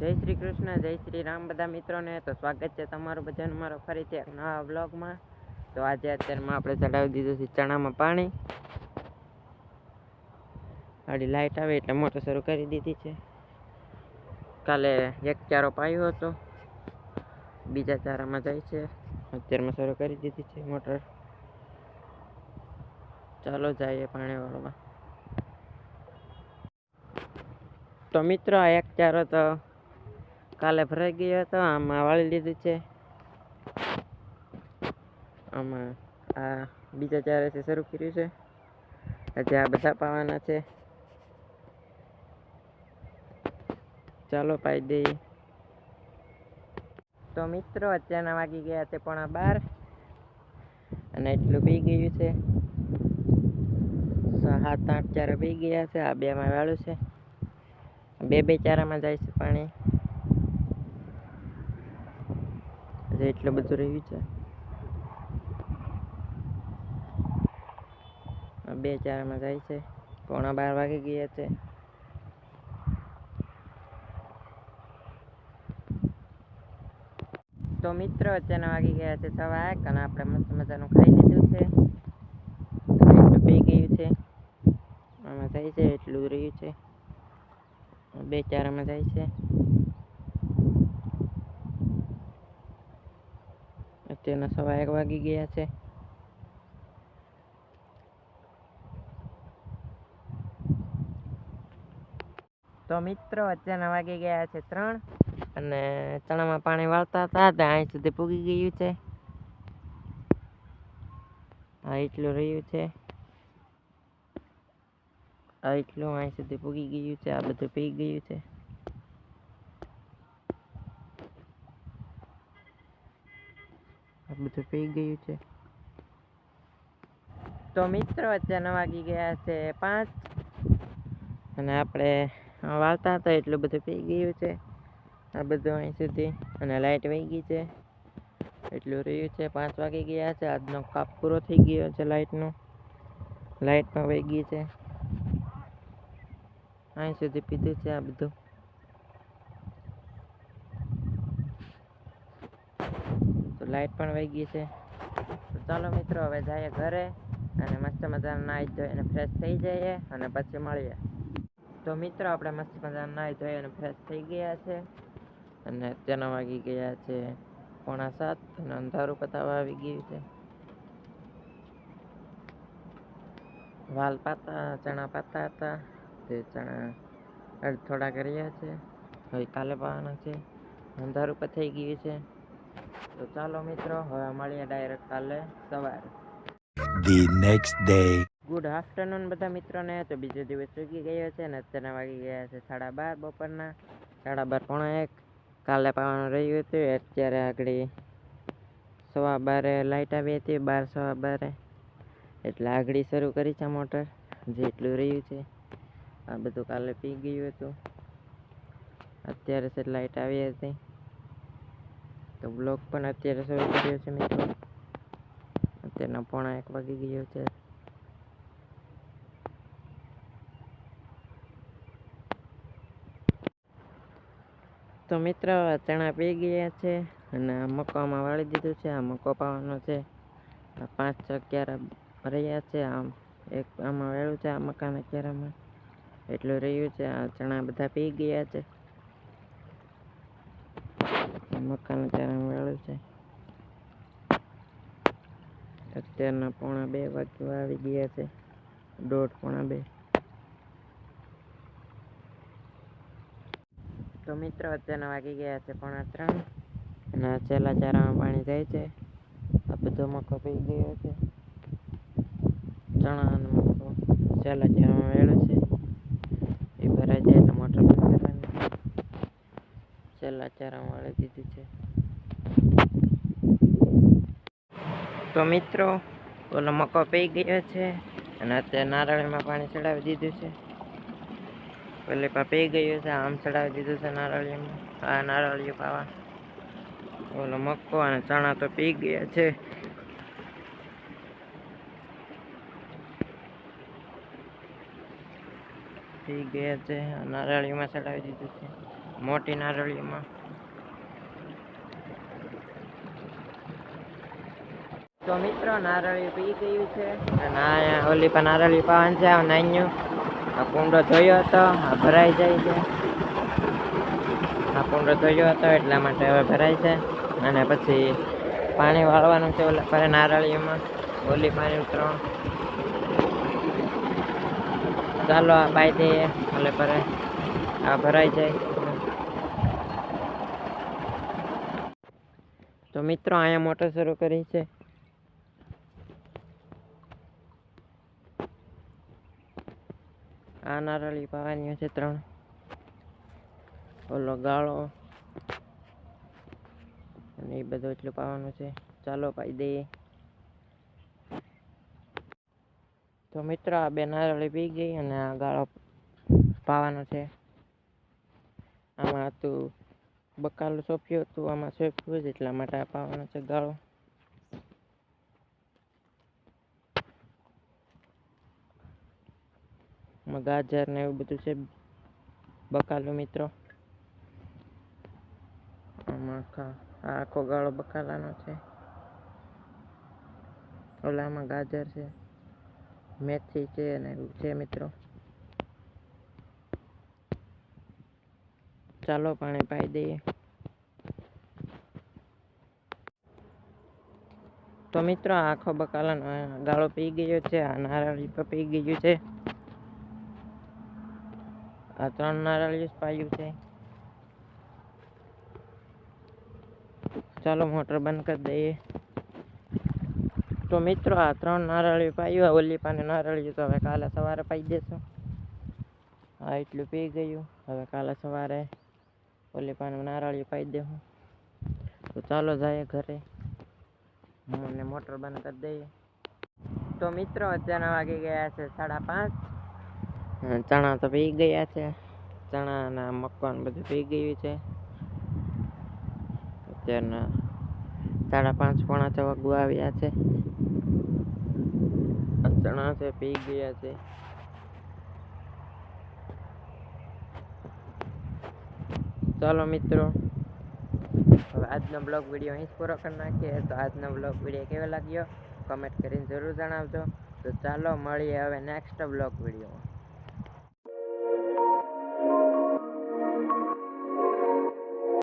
જય શ્રી કૃષ્ણ, જય શ્રી રામ. બધા મિત્રોને તો સ્વાગત છે તમારું બધાને મારો ફરીથી એક નવા બ્લોગમાં તો આજે અત્યારમાં આપણે ચડાવી દીધું છે ચણામાં પાણી. આડી લાઈટ આવે એટલે મોટર શરૂ કરી દીધી છે. કાલે એક ચારો પાયો હતો, બીજા ચારામાં જાય છે. અત્યારમાં શરૂ કરી દીધી છે મોટર. ચાલો જઈએ પાણી વાળવા. તો મિત્રો આ એક ચારો તો કાલે ભરાઈ ગયો હતો, આમાં વાળી લીધું છે. આમાં આ બીજા ચારેથી શરૂ કર્યું છે. આજે આ બધા પાવાના છે. ચાલો પાઈ દઈએ. તો મિત્રો, અત્યારના વાગી ગયા છે પોણા બાર. અને એટલું પી ગયું છે. સાત, આઠ, ચાર પી ગયા છે. આ બેમાં વાળું છે. બે બે ચારામાં જાય છે પાણી. હજી એટલું બધું રહ્યું છે. બે ચારામાં જાય છે, પોણા બાર વાગી ગયા છે. તો મિત્રો, અત્યારના વાગી ગયા છે સવા એક અને આપણે મસ્ત મજાનું ખાઈ લીધું છે. ગયું છે. આમાં જાય છે, એટલું રહ્યું છે. બે ચારમાં જાય છે. અત્યારના સવા એક વાગી ગયા છે. તો મિત્રો, અત્યારના વાગી ગયા છે ત્રણ અને ચણામાં પાણી વાળતા હતા તે અહીં સુધી પૂગી ગયું છે. આ એટલું રહ્યું છે. આ એટલું અહીં સુધી પૂગી ગયું છે, આ બધું પી ગયું છે. બધું પી ગયું છે. તો મિત્રો અત્યારના વાગી ગયા છે પાંચ. અને આપણે વાળતા હતા એટલું બધું પી ગયું છે. આ બધું અહીં સુધી. અને લાઇટ વહી ગઈ છે. એટલું રહ્યું છે. પાંચ વાગી ગયા છે. આજનો કાપ પૂરો થઈ ગયો છે લાઇટનો લાઇટ પણ વહી ગઈ છે. અહીં સુધી પીધું છે આ બધું. તો લાઈટ પણ વહી ગઈ છે. તો ચાલો મિત્રો, હવે જઈએ ઘરે અને મસ્ત મજાના નાહી ધોઈ અને ફ્રેશ થઈ જઈએ અને પછી મળીએ. તો મિત્રો, આપણે મસ્ત મજાના નાહી ધોઈ અને ફ્રેશ થઈ ગયા છે અને અત્યારના વાગી ગયા છે પોણા સાત અને અંધારું પતાવવા આવી ગયું છે. વાલ પાતા, ચણા પાતા હતા, તે ચણા થોડા કર્યા છે. હવે કાલે પાવાના છે. અંધારું પતાઈ ગયું છે. તો ચાલો મિત્રો હવે મળીએ ડાયરેક્ટ કાલે સવારે. The next day good afternoon બધા મિત્રોને. તો બીજો દિવસ ચૂકી ગયો છે ને અત્યારના વાગી ગયા છે સાડા બાર બપોરના. સાડા બાર પોણા એક. કાલે પાવાનું રહ્યું હતું. અત્યારે આગળ સવા બારે લાઇટ આવી હતી. બાર સવા બારે. એટલે આગળ શરૂ કરી છે મોટર. જેટલું રહ્યું છે. આ બધું કાલે પી ગયું હતું. અત્યારે છે લાઇટ આવી હતી. તો બ્લોક પણ અત્યારે શરૂ કર્યો છે મિત્રો. અત્યારના પોણા એક વાગી ગયો છે. તો મિત્રો, ચણા પી ગયા છે અને આ મકામાં વાળી દીધું છે. આ મકો પાવાનો છે. પાંચ છ ક્યારા રહ્યા છે. આમ એક આમાં વેળું છે આ મકાના ક્યારામાં એટલું રહ્યું છે. આ ચણા બધા પી ગયા છે. મકાના ચારણ વેળું છે. અત્યારના પોણા બે વાગ્યા આવી ગયા છે, દોઢ પોણા બે. તો મિત્રો અત્યારના વાગી ગયા છે પોણા ત્રણ. અને છેલ્લા ચારામાં પાણી જાય છે. આ બધો મકો પી ગયો છે. ચણા અને મકો છેલ્લા ચારામાં વેળે છે એ ભરાઈ જાય એટલે મોટર બંધ કરવાની છેલ્લા ચારામાં દીધી છે. તો મિત્રો, ઓલો મકો પી ગયો છે અને અત્યારે નારળીમાં પાણી ચડાવી દીધું છે. પેલે પા ગયું છે, આમ ચડાવી દીધું છે નારળીમાં. આ નારળિયું પાવા ઓલો મકો અને ચણા તો પી ગયા છે. પી ગયા છે નારળીમાં ચડાવી દીધું છે. મોટી નારળીમાં તો મિત્રો, નારળી પી ગયું છે. અને ઓલી પણ નારળી પાવન છે નાન્યું. આ કુંડો જોયો હતો, આ ભરાઈ જાય છે. આ કુંડો જોયો હતો, એટલા માટે હવે ભરાય છે. અને પછી પાણી વાળવાનું છે ઓલા પર નારળીઓમાં. ઓલી પાણી ત્રણ ચાલો આ પાઈ દઈએ, ઓલે ભરે આ ભરાઈ જાય. તો મિત્રો, અહીંયા મોટર શરૂ કરી છે. આ નારળી પાવાની છે ત્રણ. ઓલો ગાળો. અને એ બધું એટલું પાવાનું છે. ચાલો પાઈ દઈએ. તો મિત્રો, આ બે નારળી પી ગઈ અને આ ગાળો પાવાનો છે. આમાં હતું બકાલું સોંપ્યું હતું, આમાં સોંપ્યું જ એટલા માટે આ પાવાનો છે ગાળો. ગાજર ને એવું બધું છે. બકાલો મિત્રો. આખા આખો ગાળો બકાલાનો છે. ઓલામાં ગાજર છે, મેથી છે અને એવું છે મિત્રો. ચાલો પાણી પાઈ દઈએ. તો મિત્રો આખો બકાલાનો ગાળો પી ગયો છે, આ નારળી પણ પી ગયું છે. આ ત્રણ નારળી પાયું છે. ચાલો મોટર બંધ કરી દઈએ. તો મિત્રો, આ ત્રણ નારળી પાયું ઓલી પાને નારળી તો હવે કાલે સવારે પાઈ દેશું. આ એટલું પી ગયું, હવે કાલે સવારે ઓલી પાને નારળી પાઈ દેવું તો ચાલો જઈએ ઘરે. અને મોટર બંધ કરી દઈએ. તો મિત્રો અત્યારના વાગી ગયા છે સાડા પાંચ. ચણા તો પી ગયા છે. ચણાના મકાન બધું પી ગયું છે. અત્યારના સાડા પાંચ પોણા છ વાગવા આવ્યા છે. ચણા છે પી ગયા છે. ચાલો મિત્રો, હવે આજનો બ્લોગ વીડિયો અહીં જ પૂરો કરી નાખીએ. તો આજનો બ્લોગ વીડિયો કેવો લાગ્યો? કમેન્ટ કરીને જરૂર જણાવજો. તો ચાલો, મળીએ હવે નેક્સ્ટ બ્લોગ વિડીયોમાં.